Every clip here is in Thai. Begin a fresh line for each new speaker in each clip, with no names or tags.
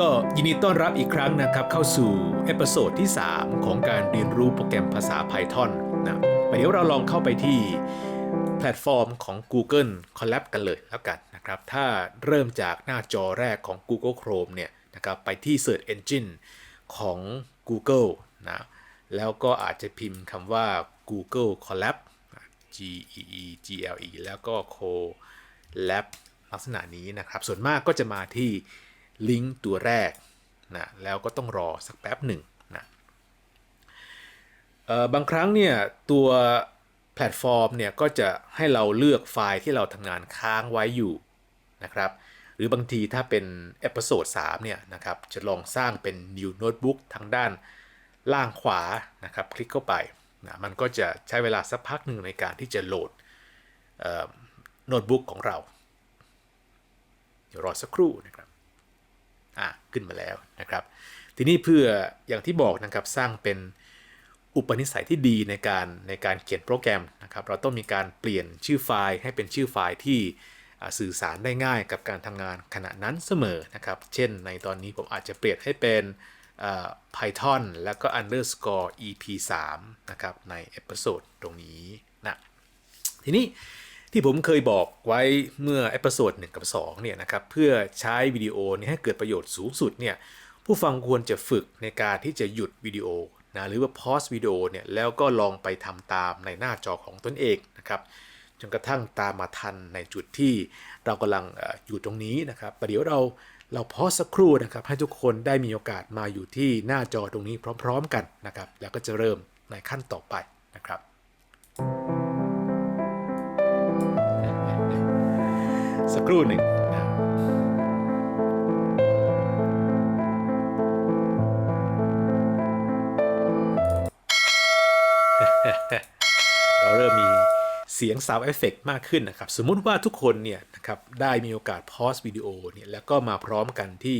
ก็ยินดีต้อนรับอีกครั้งนะครับเข้าสู่เอพิโซดที่ 3 ของการเรียนรู้โปรแกรมภาษา Python นะเดี๋ยวเราลองเข้าไปที่แพลตฟอร์มของ Google Colab กันเลยแล้วกันนะครับ ถ้าเริ่มจากหน้าจอแรกของ Google Chrome เนี่ยนะครับไปที่ Search Engine ของ Google นะแล้วก็อาจจะพิมพ์คำว่า Google Colab G E E G L E แล้วก็ Colab ลักษณะนี้นะครับ ส่วนมากก็จะมาที่ ลิงก์ตัวแรกนะแล้วก็ต้องรอสักแป๊บหนึ่งนะบางครั้งเนี่ยตัวแพลตฟอร์มเนี่ยก็จะให้เราเลือกไฟล์ที่เราทำงานค้างไว้อยู่นะครับหรือบางทีถ้าเป็นเอพิโซด3เนี่ยนะครับจะลองสร้างเป็น new notebook ทางด้านล่างขวานะครับคลิกเข้าไปนะมันก็จะใช้เวลาสักพักหนึ่งในการที่จะโหลดโน้ตบุ๊กของเรา เดี๋ยวรอสักครู่นะครับ ขึ้นมาแล้วนะครับ ทีนี้เพื่ออย่างที่บอกนะครับสร้างเป็นอุปนิสัยที่ดีในการในการเขียนโปรแกรมนะครับ เราต้องมีการเปลี่ยนชื่อไฟล์ให้เป็นชื่อไฟล์ที่สื่อสารได้ง่ายกับการทำงานขณะนั้นเสมอนะครับ เช่นในตอนนี้ผมอาจจะเปลี่ยนให้เป็น Python แล้วก็ underscore ep3 นะครับในเอพิโซดตรงนี้นะทีนี้ ที่ผมเคยบอกไว้เมื่อเอพิโซด1กับ2เนี่ยนะครับเพื่อใช้วิดีโอนี้ให้เกิดประโยชน์สูงสุดเนี่ยผู้ฟังควรจะฝึกในการที่จะหยุดวิดีโอนะหรือว่าพอสวิดีโอเนี่ยแล้วก็ลองไปทำตามในหน้าจอของตนเองนะครับจนกระทั่งตามมาทันในจุดที่เรากำลังอยู่ตรงนี้นะครับประเดี๋ยวเราเราพอสสักครู่นะครับให้ทุกคนได้มีโอกาสมาอยู่ที่หน้าจอตรงนี้พร้อม ๆ กันนะครับแล้วก็จะเริ่มในขั้นต่อไปนะครับสัก ครู่หนึ่งเราเริ่มมีเสียง Sound Effect มากขึ้นนะครับ สมมุติว่าทุกคนเนี่ยนะครับได้มีโอกาสพอสวิดีโอเนี่ยแล้วก็มาพร้อมกันที่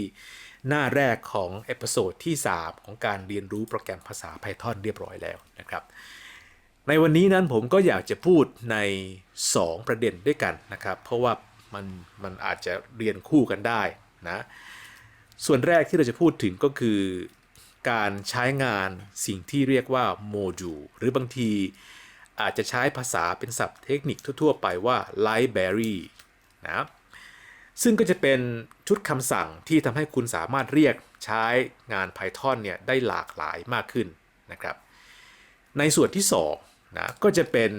หน้าแรกของเอพิโซดที่ 3 ของการเรียนรู้โปรแกรมภาษา Python เรียบร้อยแล้วนะครับ ในวันนี้นั้นผมก็อยากจะพูดใน 2 ประเด็นด้วยกันนะครับ เพราะว่า มันมันอาจจะเรียนคู่กันได้นะส่วนแรกที่เราจะพูดถึงก็คือการใช้งานสิ่งที่เรียกว่าโมดูลหรือบางทีอาจจะใช้ภาษาเป็นศัพท์เทคนิคทั่ว ๆ ไปว่า library นะซึ่งก็จะเป็นชุดคำสั่งที่ทำให้คุณสามารถเรียกใช้งาน Python เนี่ยได้หลากหลายมากขึ้นนะครับ ในส่วนที่2นะก็จะเป็น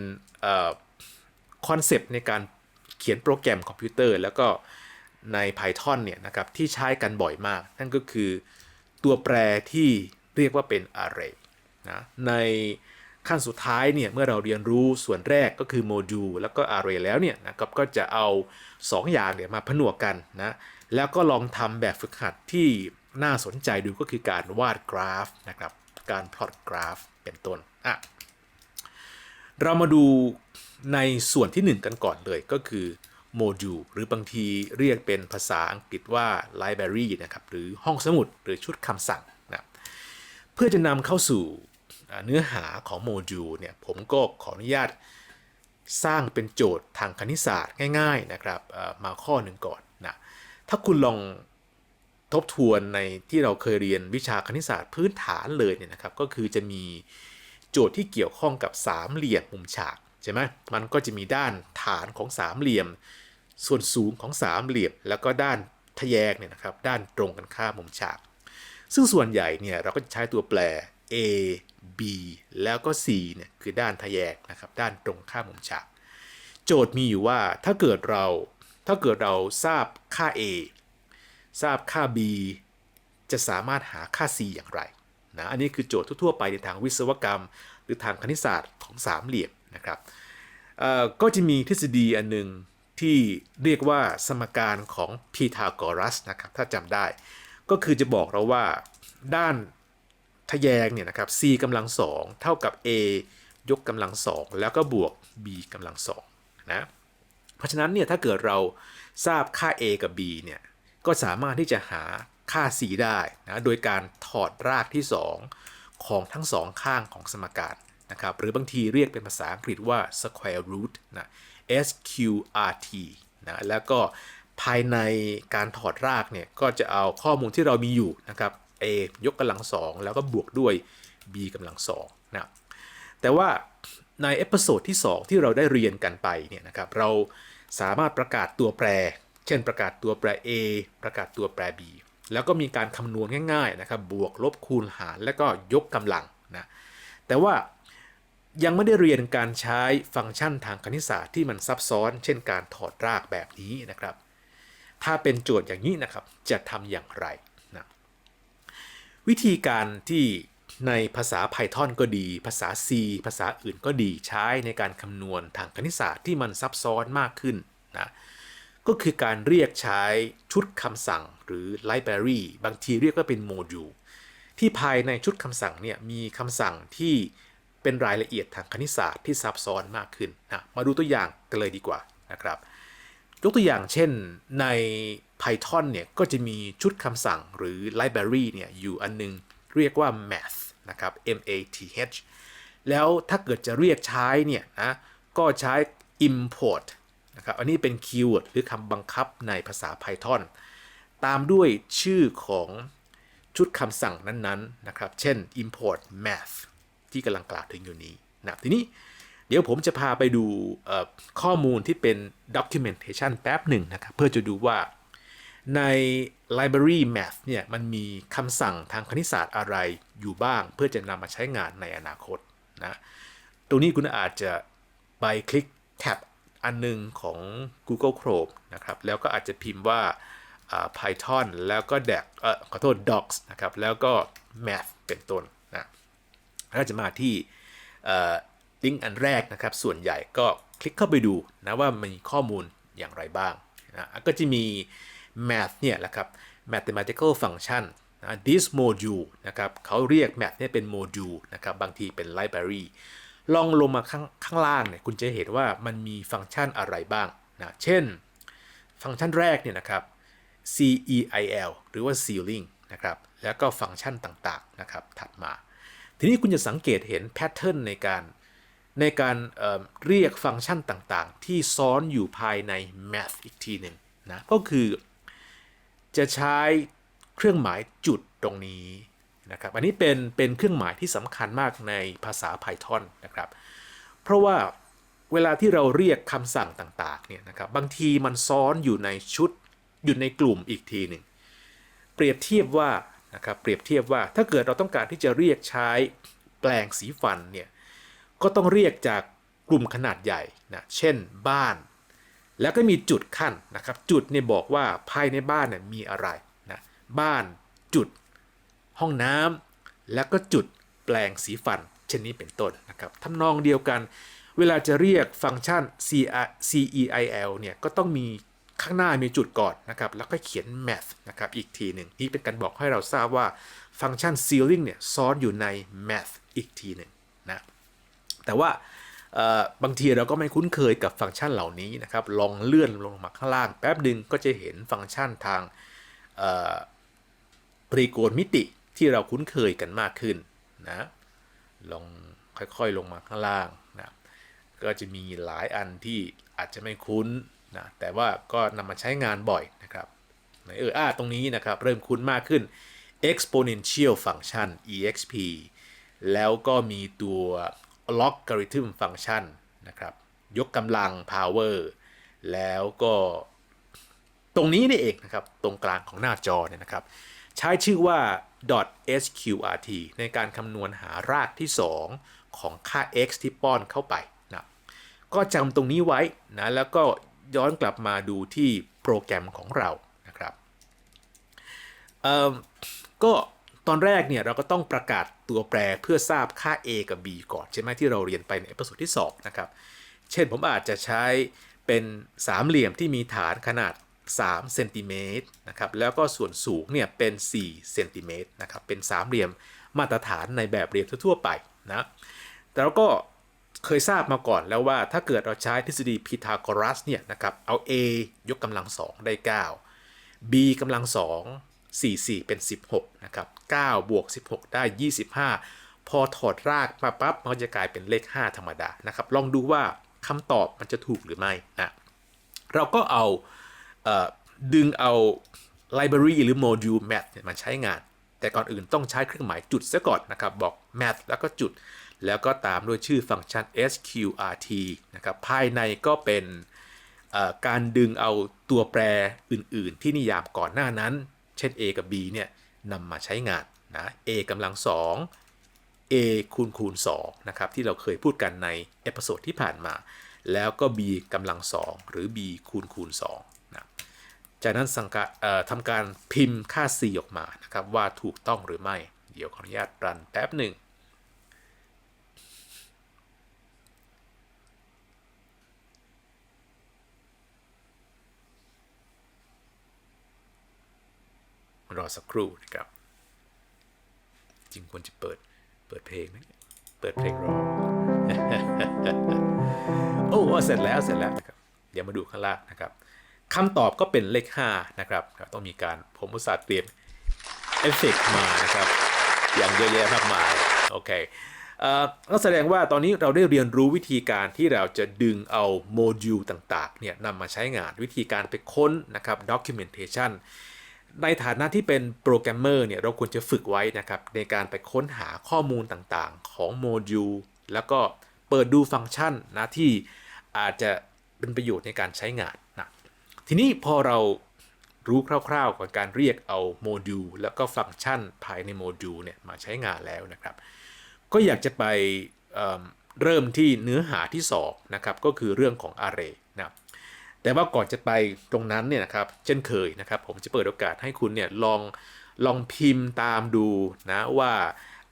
คอนเซปต์ในการ ขียนโปรแกรมคอมพิวเตอร์ แล้วก็ใน Python เนี่ยนะครับที่ใช้กันบ่อยมาก นั่นก็คือตัวแปรที่เรียกว่าเป็น array นะในขั้นสุดท้ายเนี่ยเมื่อเราเรียนรู้ส่วนแรกก็คือโมดูลแล้วก็ array แล้วเนี่ยนะครับก็จะเอา 2 อย่างเนี่ยมาผนวกกันนะแล้วก็ลองทำแบบฝึกหัดที่น่าสนใจดูก็คือการวาดกราฟนะครับการพลอตกราฟเป็นต้นอะเรามาดู ในส่วนที่ 1 กันก่อนเลยก็คือโมดูลหรือบางทีเรียกเป็นภาษาอังกฤษว่า library นะครับหรือห้องสมุดหรือชุดคำสั่งนะเพื่อจะนำเข้าสู่เนื้อหาของโมดูลเนี่ยผมก็ขออนุญาตสร้างเป็นโจทย์ทางคณิตศาสตร์ง่ายๆนะครับมาข้อหนึ่งก่อนนะถ้าคุณลองทบทวนในที่เราเคยเรียนวิชาคณิตศาสตร์พื้นฐานเลยเนี่ยนะครับก็คือจะมีโจทย์ที่เกี่ยวข้องกับสามเหลี่ยมมุมฉาก ใช่ไหมมันก็จะมีด้านฐานของสามเหลี่ยม ส่วนสูงของสามเหลี่ยม แล้วก็ด้านทะแยงเนี่ยนะครับด้านตรงกันข้ามมุมฉาก ซึ่งส่วนใหญ่เนี่ยเราก็จะใช้ตัวแปร a b แล้วก็ c เนี่ยคือด้านทะแยงนะครับด้านตรงข้ามมุมฉาก โจทย์มีอยู่ว่าถ้าเกิดเราถ้าเกิดเราทราบค่า a ทราบค่า b จะสามารถหาค่า c อย่างไรนะอันนี้คือโจทย์ทั่วๆไปในทางวิศวกรรม หรือทางคณิตศาสตร์ของสามเหลี่ยม นะครับก็จะมีทฤษฎีอันหนึ่งที่เรียกว่าสมการของพีทาโกรัสนะครับถ้าจำได้ ก็คือจะบอกเราว่าด้านทะแยงเนี่ยนะครับ c กำลังสองเท่ากับ a ยกกำลังสองแล้วก็บวก b กำลังสองนะเพราะฉะนั้นเนี่ยถ้าเกิดเราทราบค่า a กับ b เนี่ยก็สามารถที่จะหาค่า c ได้นะโดยการถอดรากที่ 2 ของทั้งสองข้างของสมการ นะครับหรือบางทีเรียกเป็นภาษาอังกฤษว่า square root นะ sqrt นะแล้วก็ภายในการถอดรากเนี่ยก็จะเอาข้อมูลที่เรามีอยู่นะครับ a ยกกำลังสองแล้วก็บวกด้วย b กำลังสองนะแต่ว่าในเอพิโซดที่ 2 ที่เราได้เรียนกันไปเนี่ยนะครับเราสามารถประกาศตัวแปร เช่นประกาศตัวแปร a ประกาศตัวแปร b แล้วก็มีการคำนวณง่ายๆนะครับบวกลบคูณหารแล้วก็ยกกำลังนะแต่ว่า ยังไม่ได้เรียนการใช้ฟังก์ชันทางคณิตศาสตร์ที่มันซับซ้อน เช่นการถอดรากแบบนี้นะครับ ถ้าเป็นโจทย์อย่างนี้นะครับจะทำอย่างไรนะวิธีการที่ในภาษา Python ก็ดี ภาษา C ภาษาอื่นก็ดีใช้ในการคำนวณทางคณิตศาสตร์ที่มันซับซ้อนมากขึ้นนะก็คือการเรียกใช้ชุดคำสั่งหรือ library บางทีเรียกว่าเป็นโมดูลที่ภายในชุดคำสั่งเนี่ยมีคำสั่งที่ เป็นรายละเอียดทางคณิตศาสตร์ที่ซับซ้อนมากขึ้นนะมาดูตัวอย่างกันเลยดีกว่านะครับยกตัวอย่างเช่นใน Python เนี่ยก็จะมีชุดคำสั่งหรือ library เนี่ยอยู่อันนึงเรียกว่า math นะครับ m a t h แล้วถ้าเกิดจะเรียกใช้เนี่ยนะก็ใช้ import นะครับอันนี้เป็นคีย์เวิร์ดหรือคำบังคับในภาษา Python ตามด้วยชื่อของชุดคำสั่งนั้นๆนะครับ เช่น import math ที่กำลังกล่าวถึงอยู่นี้นะทีนี้เดี๋ยวผมจะพาไปดูข้อมูลที่เป็น documentation แป๊บหนึ่งนะครับ เพื่อจะดูว่าใน library math เนี่ยมันมีคำสั่งทางคณิตศาสตร์อะไรอยู่บ้าง เพื่อจะนำมาใช้งานในอนาคตนะตรงนี้คุณอาจจะไปคลิกแท็บอันหนึงของ Google Chrome นะครับ แล้วก็อาจจะพิมพ์ว่า Python แล้วก็ doc เอ่อขอโทษ docs นะครับ แล้วก็ math เป็นต้น นะถ้าจะมาที่ลิงก์อันแรกนะครับ ส่วนใหญ่ก็คลิกเข้าไปดูนะว่ามีข้อมูลอย่างไรบ้างนะก็จะมี math เนี่ยแหละครับ mathematical function นะ this module นะครับเขาเรียก math เนี่ยเป็น module นะครับ บางทีเป็น library ลองลงมาข้างข้างล่างเนี่ยคุณจะเห็นว่ามันมีฟังก์ชันอะไรบ้างนะเช่น ฟังก์ชันแรกเนี่ยนะครับ ceil หรือว่า ceiling นะครับแล้วก็ฟังก์ชันต่างๆนะครับถัดมา ทีนี้คุณจะสังเกตเห็นแพทเทิร์นในการในการเเรียกฟังก์ชันต่างๆ ที่ซ้อนอยู่ภายใน math อีกทีหนึ่งนะก็คือจะใช้เครื่องหมายจุดตรงนี้นะครับอันนี้เป็นเป็นเครื่องหมายที่สำคัญมากในภาษา Python นะครับ เพราะว่าเวลาที่เราเรียกคำสั่งต่างๆเนี่ยนะครับบางทีมันซ้อนอยู่ในชุดอยู่ในกลุ่มอีกทีหนึ่งเปรียบเทียบว่า นะครับเปรียบเทียบว่าถ้าเกิดเราต้องการที่จะเรียกใช้แปลงสีฟันเนี่ยก็ต้องเรียกจากกลุ่มขนาดใหญ่นะเช่นบ้าน แล้วก็มีจุดขั้นนะครับจุดเนี่ยบอกว่าภายในบ้านเนี่ยมีอะไรนะบ้านจุด ห้องน้ำแล้วก็จุดแปลงสีฟันเช่นนี้เป็นต้นนะครับทำนองเดียวกัน เวลาจะเรียกฟังก์ชัน ceil เนี่ยก็ต้องมี ข้างหน้ามีจุดก่อนนะครับ แล้วก็เขียน math นะครับ อีกทีหนึ่งนี่เป็นการบอกให้เราทราบว่าฟังก์ชัน ceiling เนี่ยซ้อนอยู่ใน math อีกทีหนึ่งนะ แต่ว่าบางทีเราก็ไม่คุ้นเคยกับฟังก์ชันเหล่านี้นะครับ ลองเลื่อนลงมาข้างล่าง แป๊บหนึ่งก็จะเห็นฟังก์ชันทางเอ่อตรีโกณมิติที่เราคุ้นเคยกันมากขึ้นนะ ลองค่อยๆลงมาข้างล่างนะ ก็จะมีหลายอันที่อาจจะไม่คุ้น นะแต่ว่าก็นำมาใช้งานบ่อยนะครับเอออ่าตรงนี้นะครับเริ่มคุ้นมากขึ้น exponential function exp แล้วก็มีตัว logarithm function นะครับ ยกกำลัง power แล้วก็ตรงนี้นี่เองนะครับ ตรงกลางของหน้าจอเนี่ยนะครับ ใช้ชื่อว่า .sqrt ในการคำนวณหารากที่ 2 ของค่า x ที่ป้อนเข้าไปนะก็จำตรงนี้ไว้นะ แล้วก็ ย้อนกลับมาดูที่โปรแกรมของเรานะครับก็ตอนแรกเนี่ยเราก็ต้องประกาศตัวแปรเพื่อทราบค่า a กับ b ก่อนใช่ไหมที่เราเรียนไปในเอพิโซดที่2นะครับ เช่นผมอาจจะใช้เป็นสามเหลี่ยมที่มีฐานขนาด3เซนติเมตรนะครับแล้วก็ส่วนสูงเนี่ยเป็น4เซนติเมตรนะครับเป็นสามเหลี่ยมมาตรฐานในแบบเรียนทั่วไปนะแต่เราก็ เคยทราบมาก่อนแล้วว่าถ้าเกิดเราใช้ทฤษฎีพีทาโกรัสเนี่ยนะครับเอา a ยกกำลัง2ได้ 9 b กำลัง2 4 4 เป็น 16 นะครับ 9 บวก 16 ได้ 25 พอถอดรากมาปั๊บ มันก็จะกลายเป็นเลข 5 ธรรมดา นะครับ ลองดูว่าคำตอบมันจะถูกหรือไม่นะ เราก็เอาเออดึงเอา library หรือ module math มาใช้งาน แต่ก่อนอื่นต้องใช้เครื่องหมายจุดซะก่อนนะครับ บอก math แล้วก็จุด แล้วก็ตามด้วยชื่อฟังก์ชัน sqrt นะครับภายในก็เป็นการดึงเอาตัวแปรอื่น ๆ ที่นิยามก่อนหน้านั้น เช่น a กับ b เนี่ยนำมาใช้งานนะ a กำลังสอง a คูณคูณ2นะครับที่เราเคยพูดกันในเอพิโซดที่ผ่านมา แล้วก็ b กำลัง 2 หรือ b คูณคูณ2นะจากนั้นสังกทำการพิมพ์ค่า c ออกมานะครับว่าถูกต้องหรือไม่ เดี๋ยวขออนุญาตรันแป๊บหนึ่ง รอสักครู่นะครับ จริงควรจะเปิดเปิดเพลงนะเปิดเพลงรอโอ้เสร็จแล้วเสร็จแล้วนะครับเดี๋ยวมาดูข้างล่างนะครับคำตอบก็เป็นเลข 5 นะครับ ต้องมีการผมอุตส่าห์เตรียมเอฟเฟกต์มานะครับ อย่างเยอะแยะมากมาย โอเคเอ่อก็แสดงว่าตอนนี้เราได้เรียนรู้วิธีการที่เราจะดึงเอาโมดูลต่างๆเนี่ยนำมาใช้งานวิธีการไปค้นนะครับ documentation ในฐานะที่เป็นโปรแกรมเมอร์เนี่ยเราควรจะฝึกไว้นะครับในการไปค้นหาข้อมูลต่างๆ ของโมดูลแล้วก็เปิดดูฟังก์ชันนะที่อาจจะเป็นประโยชน์ในการใช้งานนะทีนี้พอเรารู้คร่าวๆของการเรียกเอาโมดูลแล้วก็ฟังก์ชันภายในโมดูลเนี่ยมาใช้งานแล้วนะครับ ก็อยากจะไปเเริ่มที่เนื้อหาที่2นะครับก็คือเรื่องของ array แต่ว่าก่อนจะไปตรงนั้นเนี่ยนะครับ เช่นเคยนะครับ ผมจะเปิดโอกาสให้คุณเนี่ยลองลองพิมพ์ตามดูนะว่า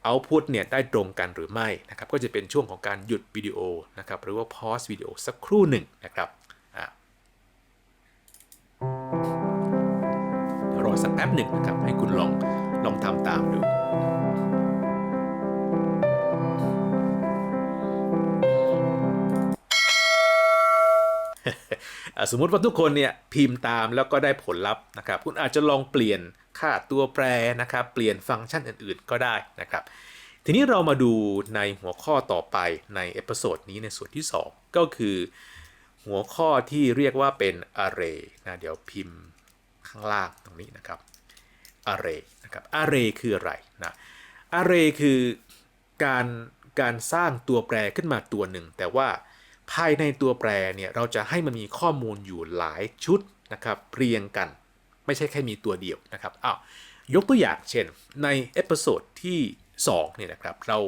output เนี่ยได้ตรงกันหรือไม่นะครับ ก็จะเป็นช่วงของการหยุดวิดีโอนะครับ หรือว่า pause วิดีโอสักครู่หนึ่งนะครับอะรอสักแป๊บหนึ่งนะครับ ให้คุณลองลองทำตามดู สมมุติว่าทุกคนเนี่ยพิมพ์ตามแล้วก็ได้ผลลัพธ์นะครับ คุณอาจจะลองเปลี่ยนค่าตัวแปรนะครับ เปลี่ยนฟังก์ชันอื่นๆก็ได้นะครับ ทีนี้เรามาดูในหัวข้อต่อไปในเอพิโซดนี้ในส่วนที่ 2 ก็คือ หัวข้อที่เรียกว่าเป็น array นะเดี๋ยวพิมพ์ข้างล่างตรงนี้นะครับ array นะครับ array คืออะไรนะ array คือการการสร้างตัวแปรขึ้นมาตัวหนึ่ง แต่ว่า ภายในตัวแปรเนี่ยเราจะให้มันมีข้อมูลอยู่หลายชุดนะครับเรียงกัน ไม่ใช่แค่มีตัวเดียวนะครับอ้าวยกตัวอย่างเช่นในเอพิโซดที่2เนี่ยนะครับเรา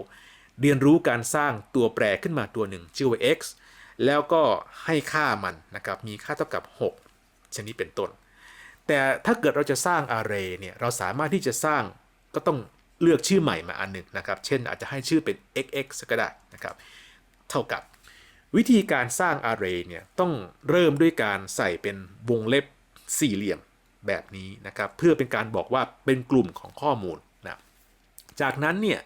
เรียนรู้การสร้างตัวแปรขึ้นมาตัวหนึ่งชื่อว่า x แล้วก็ให้ค่ามันนะครับมีค่าเท่ากับ 6 ชนิดเป็นต้น แต่ถ้าเกิดเราจะสร้าง array เนี่ยเราสามารถที่จะสร้างก็ต้องเลือกชื่อใหม่มาอันหนึ่งนะครับ เช่นอาจจะให้ชื่อเป็น xx ก็ได้นะครับ เท่ากับ วิธีการสร้าง array เนี่ยต้องเริ่มด้วยการใส่เป็นวงเล็บสี่เหลี่ยมแบบนี้นะครับ เพื่อเป็นการบอกว่าเป็นกลุ่มของข้อมูลนะจากนั้นเนี่ย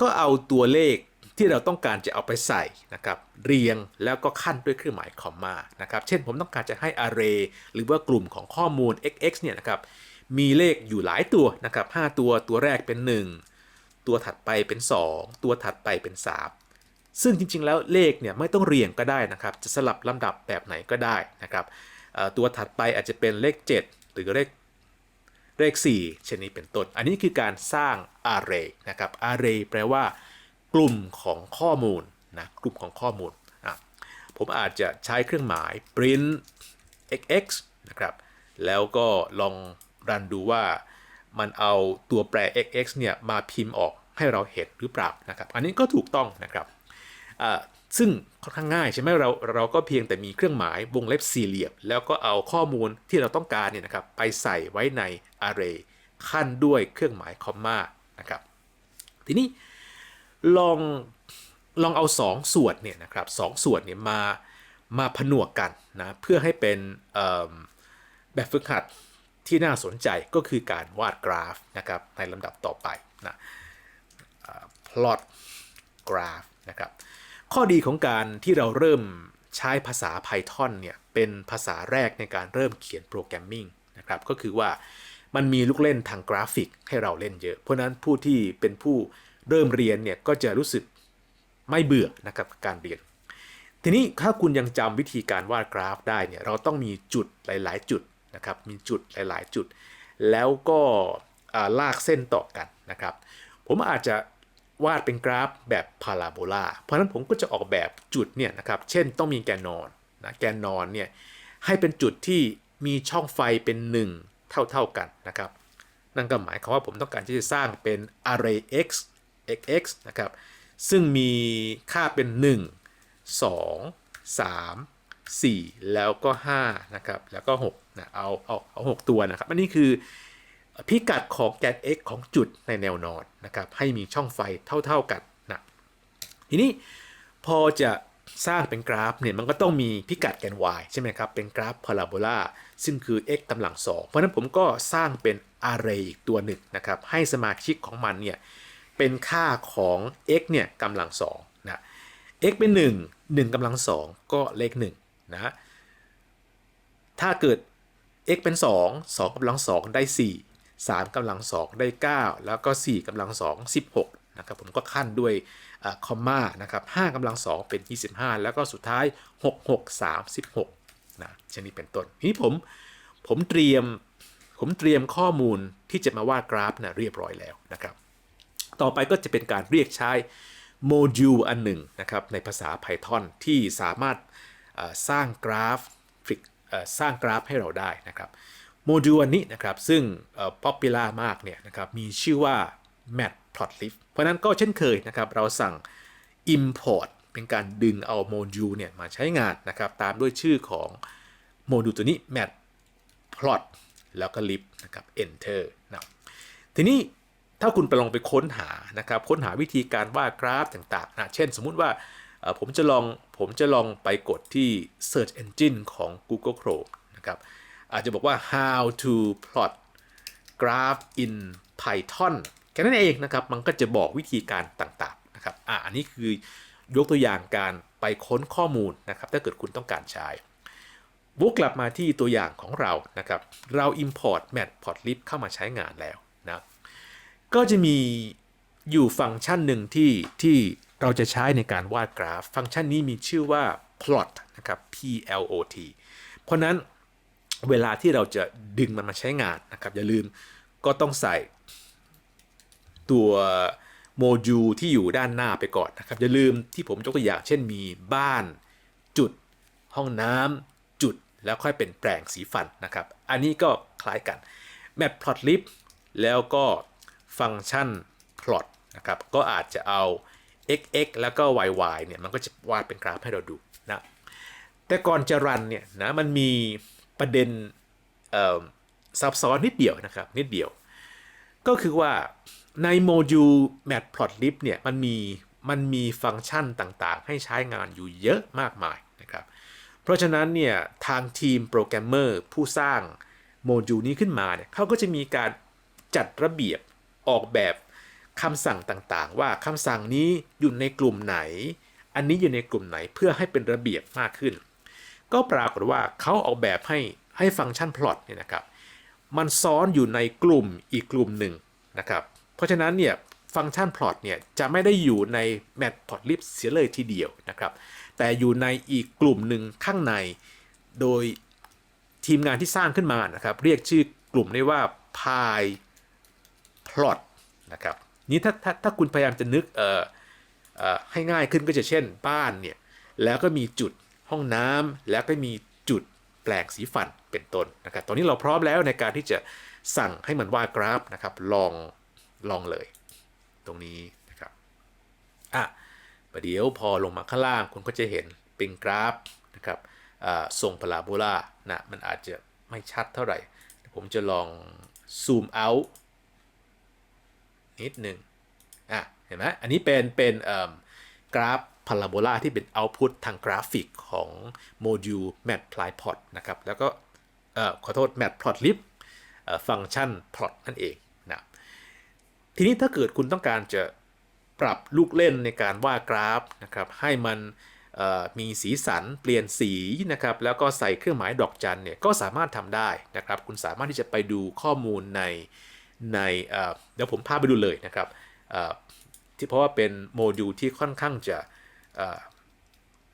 ก็เอาตัวเลขที่เราต้องการจะเอาไปใส่นะครับเรียงแล้วก็ขั้นด้วยเครื่องหมายคอมมานะครับเช่นผมต้องการจะให้ array หรือว่ากลุ่มของข้อมูล xx เนี่ยนะครับมีเลขอยู่หลายตัวนะครับ5ตัวตัวแรกเป็น 1 ตัวถัดไปเป็น 2 ตัวถัดไปเป็น 3 ซึ่งจริงๆ แล้วเลขเนี่ยไม่ต้องเรียงก็ได้นะครับ จะสลับลำดับแบบไหนก็ได้นะครับตัวถัดไปอาจจะเป็นเลข 7 หรือเลขเลข4ชนิดเป็นต้น อันนี้คือการสร้าง array นะครับ array แปลว่า กลุ่มของข้อมูลนะกลุ่มของข้อมูลอะผมอาจจะใช้เครื่องหมาย print xx นะครับแล้วก็ลองรันดูว่ามันเอาตัวแปร xx เนี่ยมาพิมพ์ออกให้เราเห็นหรือเปล่านะครับ อันนี้ก็ถูกต้องนะครับ ซึ่งค่อนข้างง่ายใช่ไหมเราเราก็เพียงแต่มีเครื่องหมายวงเล็บสี่เหลี่ยม แล้วก็เอาข้อมูลที่เราต้องการเนี่ยนะครับไปใส่ไว้ใน array ขั้นด้วยเครื่องหมายคอมมานะครับทีนี้ลองลองเอา 2 ส่วนเนี่ยนะครับสองส่วนเนี่ยมามาผนวกกันนะเพื่อให้เป็นแบบฝึกหัดที่น่าสนใจก็คือการวาดกราฟนะครับในลำดับต่อไปนะ plot graph นะครับ ข้อดีของการที่เราเริ่มใช้ภาษา Python เนี่ยเป็นภาษาแรกในการเริ่มเขียนโปรแกรมมิ่งนะครับก็คือว่ามันมีลูกเล่นทางกราฟิกให้เราเล่นเยอะ เพราะนั้นผู้ที่เป็นผู้เริ่มเรียนเนี่ยก็จะรู้สึกไม่เบื่อนะครับการเรียน ทีนี้ถ้าคุณยังจำวิธีการวาดกราฟได้เนี่ยเราต้องมีจุดหลาย ๆ จุดนะครับมีจุดหลาย ๆ จุด แล้วก็ลากเส้นต่อกันนะครับ ผมอาจจะ วาดเป็นกราฟแบบพาราโบลาเพราะฉะนั้นผมก็จะออกแบบจุดเนี่ยนะครับ เช่นต้องมีแกนนอนนะแกนนอนเนี่ยให้เป็นจุดที่มีช่องไฟเป็น 1 เท่าๆกันนะครับ นั่นก็หมายความว่าผมต้องการที่จะสร้างเป็น array x x x นะครับ ซึ่งมีค่าเป็น 1 2 3 4 แล้วก็5นะครับ แล้วก็6นะเอาเอาเอา 6 ตัวนะครับ อันนี้คือ พิกัดของแกน x ของจุดในแนวนอนนะครับให้มีช่องไฟเท่าๆกันนะทีนี้พอจะสร้างเป็นกราฟเนี่ยมันก็ต้องมีพิกัดแกน y ใช่ไหมครับ เป็นกราฟพาราโบลาซึ่งคือ x กำลังสองเพราะนั้นผมก็สร้างเป็น array อีกตัวหนึ่งนะครับ ให้สมาชิกของมันเนี่ยเป็นค่าของ x เนี่ยกำลังสองนะ x เป็น 1 1กำลังสองก็เลข1นะถ้าเกิด x เป็น 2 2กำลังสองได้ 4 3กำลังสองได้ 9 แล้วก็4กำลังสอง16นะครับผมก็ขั้นด้วยคอมมานะครับ5กำลังสองเป็น 25 แล้วก็สุดท้าย 6 6 36นะเช่นนี้เป็นต้นทีนี้ผมผมเตรียมผมเตรียมข้อมูลที่จะมาวาดกราฟนะเรียบร้อยแล้วนะครับ ต่อไปก็จะเป็นการเรียกใช้โมดูลอันหนึ่งนะครับในภาษา Python ที่สามารถสร้างกราฟสร้างกราฟให้เราได้นะครับ โมดูลอันนี้นะครับ ซึ่งป๊อปปูล่ามากเนี่ยนะครับมีชื่อว่า matplotlib เพราะนั้นก็เช่นเคยนะครับ เราสั่ง import เป็นการดึงเอาโมดูลเนี่ยมาใช้งานนะครับ ตามด้วยชื่อของโมดูลตัวนี้ matplot แล้วก็ lib นะครับ enter นะทีนี้ถ้าคุณไปลองไปค้นหานะครับ ค้นหาวิธีการวาดกราฟต่างๆนะเช่นสมมุติว่าผมจะลองผมจะลองไปกดที่ Search Engine ของ Google Chrome นะครับ อาจจะบอกว่า how to plot graph in Python แค่นั้นเองนะครับ มันก็จะบอกวิธีการต่างๆนะครับอะอันนี้คือยกตัวอย่างการไปค้นข้อมูลนะครับ ถ้าเกิดคุณต้องการใช้วกกลับมาที่ตัวอย่างของเรานะครับ เรา import matplotlib เข้ามาใช้งานแล้วนะ ก็จะมีอยู่ฟังก์ชันหนึ่งที่ที่เราจะใช้ในการวาดกราฟ ฟังก์ชันนี้มีชื่อว่า plot นะครับ P L O T เพราะนั้น เวลาที่เราจะดึงมันมาใช้งานนะครับอย่าลืมก็ต้องใส่ตัวโมดูลที่อยู่ด้านหน้าไปก่อนนะครับอย่าลืมที่ผมยกตัวอย่างเช่นมีบ้านจุด ห้องน้ำจุดแล้วค่อยเป็นแปลงสีฟันนะครับ อันนี้ก็คล้ายกัน matplotlib แล้วก็ฟังก์ชัน plot นะครับก็อาจจะเอา xx แล้วก็ yy เนี่ยมันก็จะวาดเป็นกราฟให้เราดูนะแต่ก่อนจะรันเนี่ยนะมันมี ประเด็นซับซ้อนนิดเดียวนะครับ นิดเดียว ก็คือว่าในโมดูล matplotlib เนี่ยมันมีมันมีฟังก์ชันต่างๆ ให้ใช้งานอยู่เยอะมากมายนะครับ เพราะฉะนั้นเนี่ยทางทีมโปรแกรมเมอร์ผู้สร้างโมดูลนี้ขึ้นมาเนี่ยเขาก็จะมีการจัดระเบียบออกแบบคำสั่งต่างๆ ว่าคำสั่งนี้อยู่ในกลุ่มไหน อันนี้อยู่ในกลุ่มไหนเพื่อให้เป็นระเบียบมากขึ้น ก็ปรากฏว่าเขาออกแบบให้ให้ฟังก์ชัน plot เนี่ยนะครับมันซ้อนอยู่ในกลุ่มอีกกลุ่มหนึ่งนะครับเพราะฉะนั้นเนี่ยฟังก์ชัน plot เนี่ยจะไม่ได้อยู่ใน matplotlib เสียเลยทีเดียวนะครับแต่อยู่ในอีกกลุ่มหนึ่งข้างใน โดยทีมงานที่สร้างขึ้นมานะครับเรียกชื่อกลุ่มนี้ว่า py plot นะครับนี้ถ้าถ้าถ้าคุณพยายามจะนึกเอ่อเอ่อให้ง่ายขึ้นก็จะเช่นบ้านเนี่ยแล้วก็มีจุด ห้องน้ำแล้วก็มีจุดแปลงสีฟันเป็นต้นนะครับ ตอนนี้เราพร้อมแล้วในการที่จะสั่งให้มันวาดกราฟนะครับ ลองลองเลย ตรงนี้นะครับอะประเดี๋ยวพอลงมาข้างล่างคุณก็จะเห็นเป็นกราฟนะครับอ่าทรงพาราโบลานะมันอาจจะไม่ชัดเท่าไหร่ ผมจะลองซูมเอานิดหนึ่งอะเห็นไหมอันนี้เป็นเป็นกราฟ พาราโบลาที่เป็นเอาต์พุตทางกราฟิกของโมดูล matplotlib นะครับ แล้วก็ขอโทษ matplotlib ฟังก์ชัน plot นั่นเองนะทีนี้ถ้าเกิดคุณต้องการจะปรับลูกเล่นในการวาดกราฟนะครับให้มันมีสีสันเปลี่ยนสีนะครับแล้วก็ใส่เครื่องหมายดอกจันเนี่ยก็สามารถทำได้นะครับ คุณสามารถที่จะไปดูข้อมูลในในเดี๋ยวผมพาไปดูเลยนะครับที่เพราะว่าเป็นโมดูลที่ค่อนข้างจะ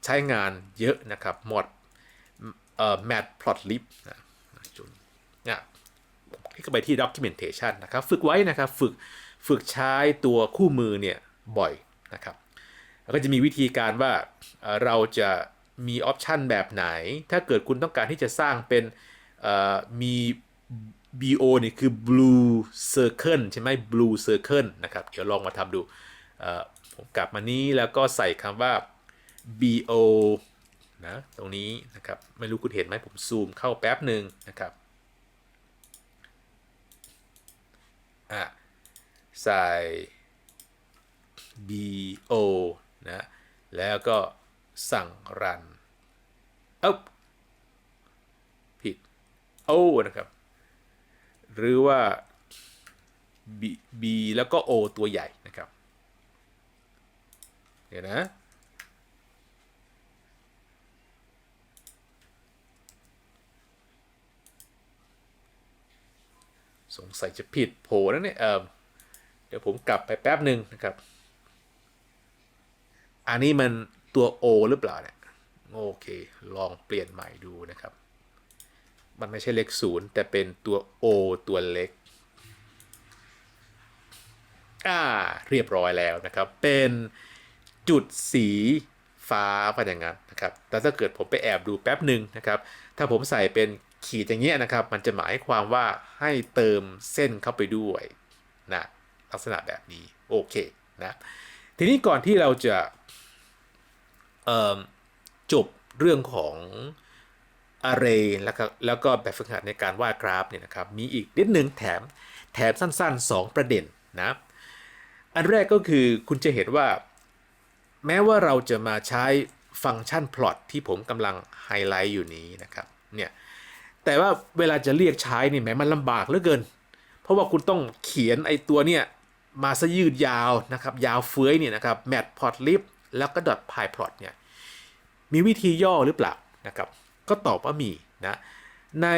ใช้งานเยอะนะครับหมดเอ่อ matplotlib นะจุนอะคลิกเข้าไปที่ documentation นะครับ ฝึกไว้นะครับ ฝึกฝึกใช้ตัวคู่มือเนี่ยบ่อยนะครับแล้วก็จะมีวิธีการว่าเราจะมีออปชันแบบไหน ถ้าเกิดคุณต้องการที่จะสร้างเป็นมี BO เนี่ยคือ blue circle ใช่ไหม blue circle นะครับ เดี๋ยวลองมาทำดู ผมกลับมานี้แล้วก็ใส่คำว่า BO นะตรงนี้นะครับไม่รู้คุณเห็นไหมผมซูมเข้าแป๊บหนึ่งนะครับอะใส่ BO นะแล้วก็สั่งรันเอ้าผิดโอ้นะครับหรือว่า B, B แล้วก็ O ตัวใหญ่นะครับ เดี๋ยวนะสงสัยจะผิดโผล่แล้วเนี่ยเออเดี๋ยวผมกลับไปแป๊บหนึ่งนะครับ อันนี้มันตัว O หรือเปล่าเนี่ยโอเค ลองเปลี่ยนใหม่ดูนะครับ มันไม่ใช่เลขศูนย์แต่เป็นตัว O ตัวเล็ก อ่า เรียบร้อยแล้วนะครับ เป็น จุดสีฟ้าพันอย่างนั้นนะครับแต่ถ้าเกิดผมไปแอบดูแป๊บหนึ่งนะครับ ถ้าผมใส่เป็นขีดอย่างเงี้ยนะครับ มันจะหมายความว่าให้เติมเส้นเข้าไปด้วยนะลักษณะแบบนี้โอเคนะทีนี้ก่อนที่เราจะจบเรื่องของ array แล้วก็แล้วก็แบบฝึกหัดในการวาดกราฟเนี่ยนะครับมีอีกนิดนึงแถมแถมสั้นๆ 2 ประเด็นนะอันแรกก็คือคุณจะเห็นว่า แม้ว่าเราจะมาใช้ฟังก์ชัน plot ที่ผมกำลังไฮไลท์อยู่นี้นะครับเนี่ยแต่ว่าเวลาจะเรียกใช้นี่แหมมันลำบากเหลือเกิน เพราะว่าคุณต้องเขียนไอตัวเนี่ยมาซะยืดยาวนะครับยาวเฟื้อยเนี่ยนะครับ matplotlib แล้วก็ .pyplot เนี่ยมีวิธีย่อหรือเปล่านะครับก็ตอบว่ามีนะใน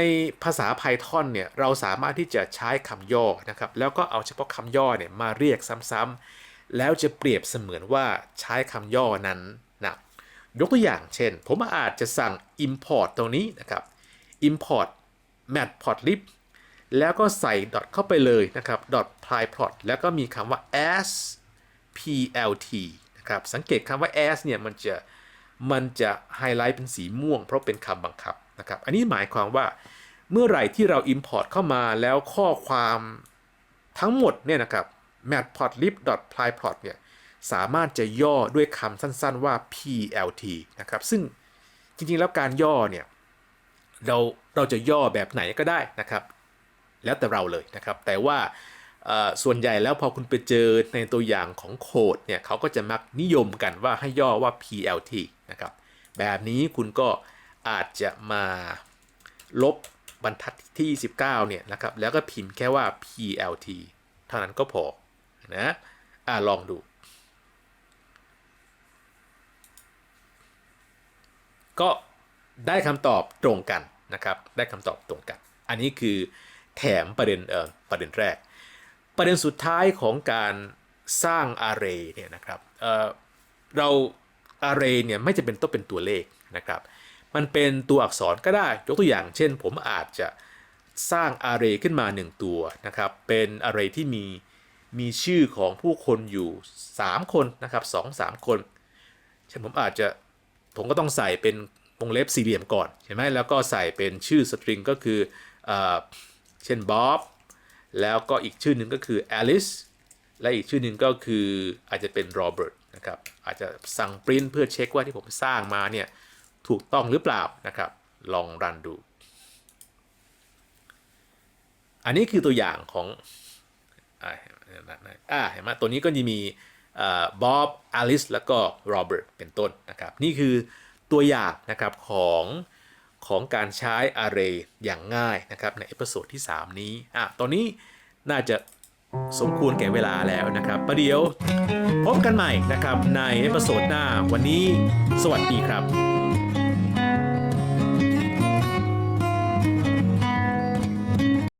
ภาษา Python เนี่ยเราสามารถที่จะใช้คำย่อนะครับแล้วก็เอาเฉพาะคำย่อเนี่ยมาเรียกซ้ำๆ แล้วจะเปรียบเสมือนว่าใช้คำย่อนั้นนะยกตัวอย่างเช่น ผมอาจจะสั่ง import ตรงนี้นะครับ import matplotlib แล้วก็ใส่ dot เข้าไปเลยนะครับ dot pyplot แล้วก็มีคำว่า as plt นะครับ สังเกตคำว่า as เนี่ยมันจะมันจะไฮไลท์เป็นสีม่วง เพราะเป็นคำบังคับนะครับ อันนี้หมายความว่าเมื่อไหร่ที่เรา import เข้ามาแล้วข้อความทั้งหมดเนี่ยนะครับ matplotlib.pyplot เนี่ยสามารถจะย่อด้วยคำสั้นๆว่า plt นะครับ ซึ่งจริงๆแล้วการย่อเนี่ยเราเราจะย่อแบบไหนก็ได้นะครับ แล้วแต่เราเลยนะครับ แต่ว่าส่วนใหญ่แล้วพอคุณไปเจอในตัวอย่างของโค้ดเนี่ยเขาก็จะมักนิยมกันว่าให้ย่อว่า PLT นะครับ แบบนี้คุณก็อาจจะมาลบบรรทัดที่ 19เนี่ยนะครับ แล้วก็พิมพ์แค่ว่า PLT เท่านั้นก็พอ นะอ่าลองดู ก็ได้คำตอบตรงกันนะครับ ได้คำตอบตรงกัน อันนี้คือแถมประเด็นเอ่อประเด็นแรก ประเด็นสุดท้ายของการสร้าง array เนี่ยนะครับเอ่อเรา array เนี่ยไม่จำเป็นต้องเป็นตัวเลขนะครับ มันเป็นตัวอักษรก็ได้ยกตัวอย่าง เช่น ผมอาจจะสร้าง array ขึ้นมา 1 ตัวนะครับ เป็น array ที่มี มีชื่อของผู้คนอยู่ 3 คนนะครับ2 3คนเช่นผมอาจจะผมก็ต้องใส่เป็นวงเล็บสี่เหลี่ยมก่อนใช่ไหมแล้วก็ใส่เป็นชื่อสตริงก็คือเอเช่นบ๊อบแล้วก็อีกชื่อหนึ่งก็คือ Alice และอีกชื่อหนึ่งก็คืออาจจะเป็นโรเบิร์ตนะครับอาจจะสั่งปริ้นเพื่อเช็คว่าที่ผมสร้างมาเนี่ยถูกต้องหรือเปล่านะครับลองรันดู อันนี้คือตัวอย่างของ อ่าเห็นไหมตัวนี้ก็จะมีบ๊อบอลิสแล้วก็โรเบิร์ตเป็นต้นนะครับ นี่คือตัวอย่างนะครับของของการใช้ array อย่างง่ายนะครับในเอพิโซดที่ 3 นี้อะตอนนี้น่าจะสมควรแก่เวลาแล้วนะครับประเดี๋ยวพบกันใหม่นะครับในเอพิโซดหน้าวันนี้สวัสดีครับ